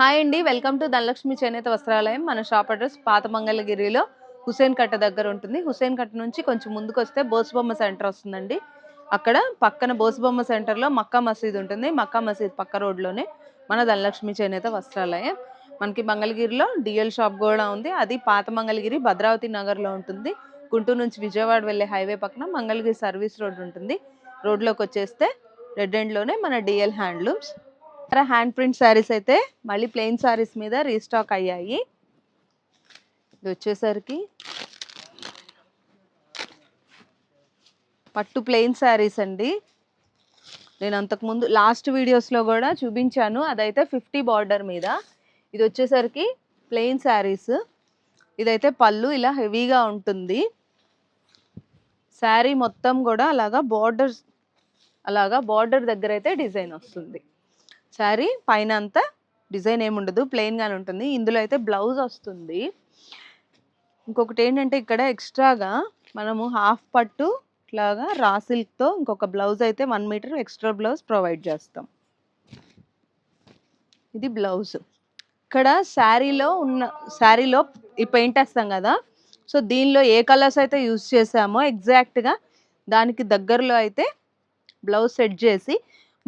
Hi అండి welcome to Dhanalakshmi చేనేత వస్త్రాలయం. మన షాప్ అడ్రస్ పాత మంగళగిరిలో హుసేన్ కట్ట దగ్గర ఉంటుంది. హుసేన్ కట్ట నుంచి కొంచెం ముందుకు వస్తే బోసుబొమ్మ సెంటర్ వస్తుందండి. అక్కడ పక్కన బోసుబొమ్మ సెంటర్లో మక్కా మసీద్ ఉంటుంది. మక్కా మసీద్ పక్క రోడ్లోనే మన ధనలక్ష్మి చేనేత వస్త్రాలయం. మనకి మంగళగిరిలో డిఎల్ షాప్ కూడా ఉంది. అది పాత మంగళగిరి భద్రావతి నగర్లో ఉంటుంది. గుంటూరు నుంచి విజయవాడ వెళ్ళే హైవే పక్కన మంగళగిరి సర్వీస్ రోడ్ ఉంటుంది. రోడ్లోకి వచ్చేస్తే రెడ్ ఎండ్లోనే మన DL handlooms. Hand print saris అయితే మళ్ళీ ప్లెయిన్ శారీస్ మీద రీస్టాక్ అయ్యాయి. ఇది వచ్చేసరికి పట్టు ప్లెయిన్ శారీస్ అండి. నేను అంతకుముందు లాస్ట్ వీడియోస్లో కూడా చూపించాను. అదైతే ఫిఫ్టీ బార్డర్ మీద. ఇది వచ్చేసరికి ప్లెయిన్ శారీస్ ఇదైతే పళ్ళు ఇలా హెవీగా ఉంటుంది. శారీ మొత్తం కూడా అలాగా బార్డర్స్ అలాగా బార్డర్ దగ్గర అయితే డిజైన్ వస్తుంది. శారీ పైన అంతా డిజైన్ ఏముండదు ప్లెయిన్గానే ఉంటుంది. ఇందులో అయితే బ్లౌజ్ వస్తుంది. ఇంకొకటి ఏంటంటే ఇక్కడ ఎక్స్ట్రాగా మనము హాఫ్ పట్టు ఇట్లాగా రా సిల్క్తో ఇంకొక బ్లౌజ్ అయితే one metre extra blouse provide చేస్తాం. ఇది బ్లౌజ్ ఇక్కడ శారీలో ఉన్న శారీలో ఈ పెయింట్ వేస్తాం కదా. సో దీనిలో ఏ కలర్స్ అయితే యూస్ చేసామో ఎగ్జాక్ట్గా దానికి దగ్గరలో అయితే బ్లౌజ్ సెట్ చేసి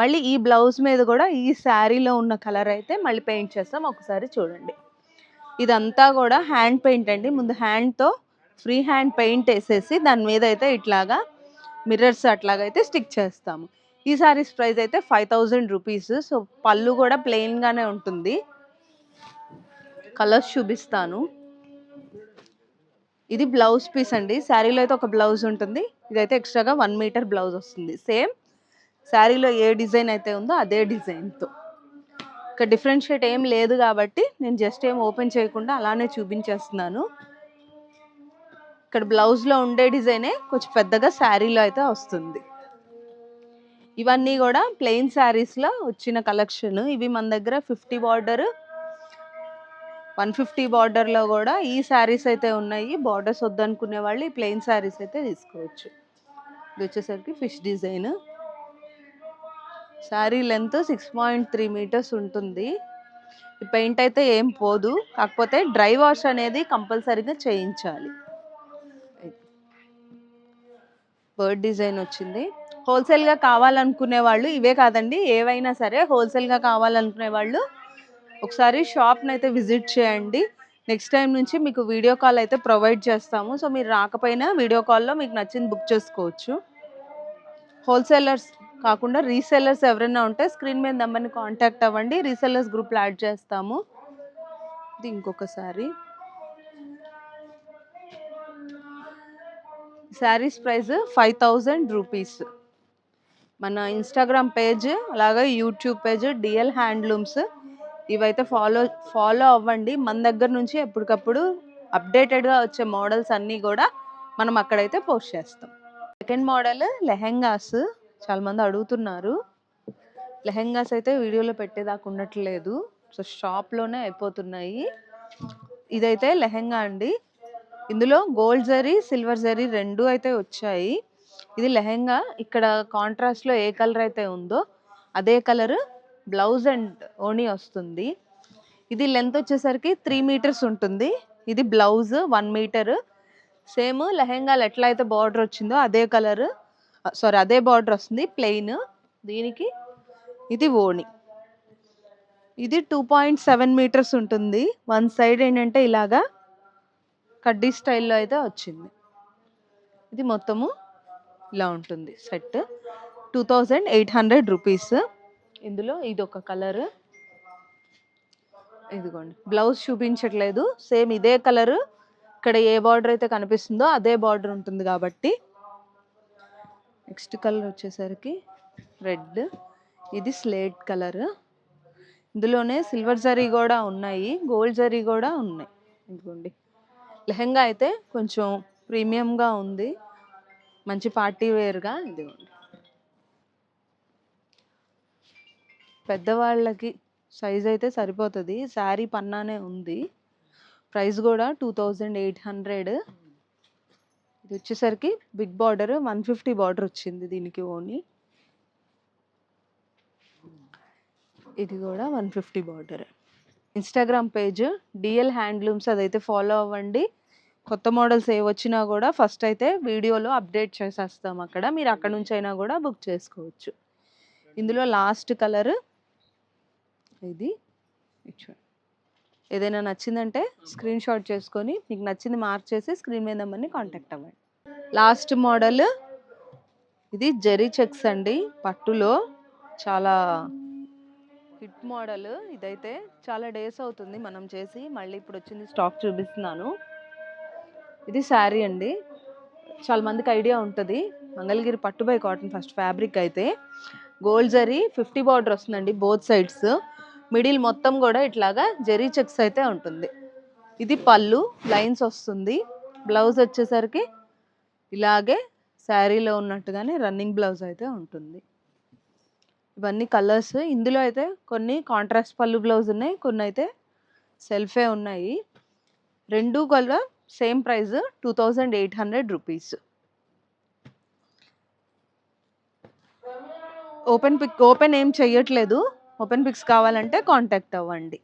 మళ్ళీ ఈ బ్లౌజ్ మీద కూడా ఈ శారీలో ఉన్న కలర్ అయితే మళ్ళీ పెయింట్ చేస్తాం. ఒకసారి చూడండి. ఇదంతా కూడా హ్యాండ్ పెయింట్ అండి. ముందు హ్యాండ్తో ఫ్రీ హ్యాండ్ పెయింట్ వేసేసి దాని మీద అయితే ఇట్లాగా మిర్రర్స్ అట్లాగైతే స్టిక్ చేస్తాము. ఈ సారీస్ ప్రైస్ అయితే ఫైవ్ థౌజండ్ రూపీస్. సో పళ్ళు కూడా ప్లెయిన్గానే ఉంటుంది. కలర్స్ చూపిస్తాను. ఇది బ్లౌజ్ పీస్ అండి. శారీలో అయితే ఒక బ్లౌజ్ ఉంటుంది. ఇదైతే ఎక్స్ట్రాగా వన్ మీటర్ బ్లౌజ్ వస్తుంది. సేమ్ శారీలో ఏ డిజైన్ అయితే ఉందో అదే డిజైన్తో. ఇక్కడ డిఫరెన్షియేట్ ఏం లేదు కాబట్టి నేను జస్ట్ ఏం ఓపెన్ చేయకుండా అలానే చూపించేస్తున్నాను. ఇక్కడ బ్లౌజ్లో ఉండే డిజైనే కొంచెం పెద్దగా శారీలో అయితే వస్తుంది. ఇవన్నీ కూడా ప్లెయిన్ శారీస్లో వచ్చిన కలెక్షన్. ఇవి మన దగ్గర ఫిఫ్టీ బార్డర్. వన్ ఫిఫ్టీ బార్డర్లో కూడా ఈ శారీస్ అయితే ఉన్నాయి. బార్డర్స్ వద్దనుకునే వాళ్ళు ఈ ప్లెయిన్ శారీస్ అయితే తీసుకోవచ్చు. ఇది వచ్చేసరికి fish design. Sari length six point three metres ఉంటుంది. ఈ పెయింట్ అయితే ఏం పోదు. కాకపోతే డ్రై వాష్ అనేది కంపల్సరీగా చేయించాలి. బర్డ్ డిజైన్ వచ్చింది. హోల్సేల్గా కావాలనుకునే వాళ్ళు ఇవే కాదండి ఏవైనా సరే హోల్సేల్గా కావాలనుకునే వాళ్ళు ఒకసారి షాప్ని అయితే విజిట్ చేయండి. నెక్స్ట్ టైం నుంచి మీకు వీడియో కాల్ అయితే ప్రొవైడ్ చేస్తాము. సో మీరు రాకపోయినా వీడియో కాల్లో మీకు నచ్చింది బుక్ చేసుకోవచ్చు. హోల్సేలర్స్ కాకుండా రీసెల్లర్స్ ఎవరైనా ఉంటే స్క్రీన్ మీద నెంబర్ని కాంటాక్ట్ అవ్వండి. రీసెల్లర్స్ గ్రూప్లో యాడ్ చేస్తాము. ఇది ఇంకొకసారి. Saris price five thousand rupees. మన ఇన్స్టాగ్రామ్ పేజ్ అలాగే యూట్యూబ్ పేజ్ డిఎల్ హ్యాండ్లూమ్స్ ఇవైతే ఫాలో ఫాలో అవ్వండి. మన దగ్గర నుంచి ఎప్పటికప్పుడు అప్డేటెడ్గా వచ్చే మోడల్స్ అన్నీ కూడా మనం అక్కడైతే పోస్ట్ చేస్తాం. Second model lehengas. చాలామంది అడుగుతున్నారు. లెహెంగాస్ అయితే వీడియోలో పెట్టేదాకా ఉండట్లేదు. సో షాప్లోనే అయిపోతున్నాయి. ఇదైతే లెహెంగా అండి. ఇందులో గోల్డ్ జరీ సిల్వర్ జరీ రెండు అయితే వచ్చాయి. ఇది లెహెంగా. ఇక్కడ కాంట్రాస్ట్లో ఏ కలర్ అయితే ఉందో అదే కలర్ బ్లౌజ్ అండ్ ఓనీ వస్తుంది. ఇది లెంత్ వచ్చేసరికి త్రీ మీటర్స్ ఉంటుంది. ఇది బ్లౌజ్ వన్ మీటర్. సేమ్ లెహెంగాలు ఎట్లా అయితే బార్డర్ వచ్చిందో అదే కలర్. సారీ అదే బార్డర్ వస్తుంది ప్లెయిన్ దీనికి ఇది ఓణి. ఇది టూ పాయింట్ సెవెన్ మీటర్స్ ఉంటుంది. వన్ సైడ్ ఏంటంటే ఇలాగా కడ్డీ స్టైల్లో అయితే వచ్చింది. ఇది మొత్తము ఇలా ఉంటుంది set two thousand eight hundred rupees ఇందులో ఇది ఒక కలర్ ఇదిగోండి. బ్లౌజ్ చూపించట్లేదు. సేమ్ ఇదే కలర్ ఇక్కడ ఏ బార్డర్ అయితే కనిపిస్తుందో అదే బార్డర్ ఉంటుంది కాబట్టి నెక్స్ట్ కలర్ వచ్చేసరికి రెడ్. ఇది స్లేట్ కలర్. ఇందులోనే సిల్వర్ జరీ కూడా ఉన్నాయి గోల్డ్ జరీ కూడా ఉన్నాయి. ఇదిగోండి. లెహంగా అయితే కొంచెం ప్రీమియంగా ఉంది. మంచి పార్టీ వేర్గా ఇదిగోండి. పెద్దవాళ్ళకి సైజ్ అయితే సరిపోతుంది. శారీ పన్నానే ఉంది. ప్రైస్ కూడా టూ థౌజండ్ ఎయిట్ హండ్రెడ్. ఇది వచ్చేసరికి big border one fifty border వచ్చింది దీనికి ఓన్లీ. ఇది కూడా one fifty border. Instagram page DL handlooms అదైతే ఫాలో అవ్వండి. కొత్త మోడల్స్ ఏ వచ్చినా కూడా ఫస్ట్ అయితే వీడియోలో అప్డేట్ చేసేస్తాం అక్కడ. మీరు అక్కడ నుంచి అయినా కూడా బుక్ చేసుకోవచ్చు. ఇందులో లాస్ట్ కలర్ ఇది. ఇచ్చాడు ఏదైనా నచ్చిందంటే స్క్రీన్ షాట్ చేసుకొని మీకు నచ్చింది మార్క్ చేసి స్క్రీన్ మీద నెంబర్ని కాంటాక్ట్ అవ్వండి. లాస్ట్ మోడల్ ఇది జెరీ చెక్స్ అండి. పట్టులో చాలా హిట్ మోడల్. ఇదైతే చాలా డేస్ అవుతుంది మనం చేసి. మళ్ళీ ఇప్పుడు వచ్చింది స్టాక్ చూపిస్తున్నాను. ఇది శారీ అండి. చాలా మందికి ఐడియా ఉంటుంది. మంగళగిరి పట్టుబై కాటన్ ఫస్ట్ ఫ్యాబ్రిక్ అయితే. గోల్డ్ జరీ ఫిఫ్టీ బార్డర్ వస్తుందండి బోత్ సైడ్స్. మిడిల్ మొత్తం కూడా ఇట్లాగా జెరీ చెక్స్ అయితే ఉంటుంది. ఇది పళ్ళు లైన్స్ వస్తుంది. బ్లౌజ్ వచ్చేసరికి ఇలాగే శారీలో ఉన్నట్టుగానే రన్నింగ్ బ్లౌజ్ అయితే ఉంటుంది. ఇవన్నీ కలర్స్. ఇందులో అయితే కొన్ని కాంట్రాస్ట్ పళ్ళు బ్లౌజ్ ఉన్నాయి కొన్ని అయితే సెల్ఫే ఉన్నాయి. రెండు కూడా same price two thousand eight hundred rupees. Open pick open ఏం చెయ్యట్లేదు. ఓపెన్ పిక్స్ కావాలంటే కాంటాక్ట్ అవ్వండి.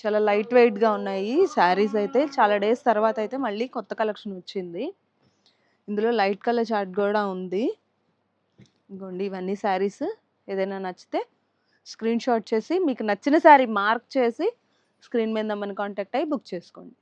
చాలా లైట్ వెయిట్గా ఉన్నాయి శారీస్ అయితే. చాలా డేస్ తర్వాత అయితే మళ్ళీ కొత్త కలెక్షన్ వచ్చింది. ఇందులో లైట్ కలర్ చార్ట్ కూడా ఉంది. ఇంకోండి ఇవన్నీ శారీస్. ఏదైనా నచ్చితే స్క్రీన్ షాట్ చేసి మీకు నచ్చిన శారీ మార్క్ చేసి స్క్రీన్ మీద మన కాంటాక్ట్ అయ్యి బుక్ చేసుకోండి.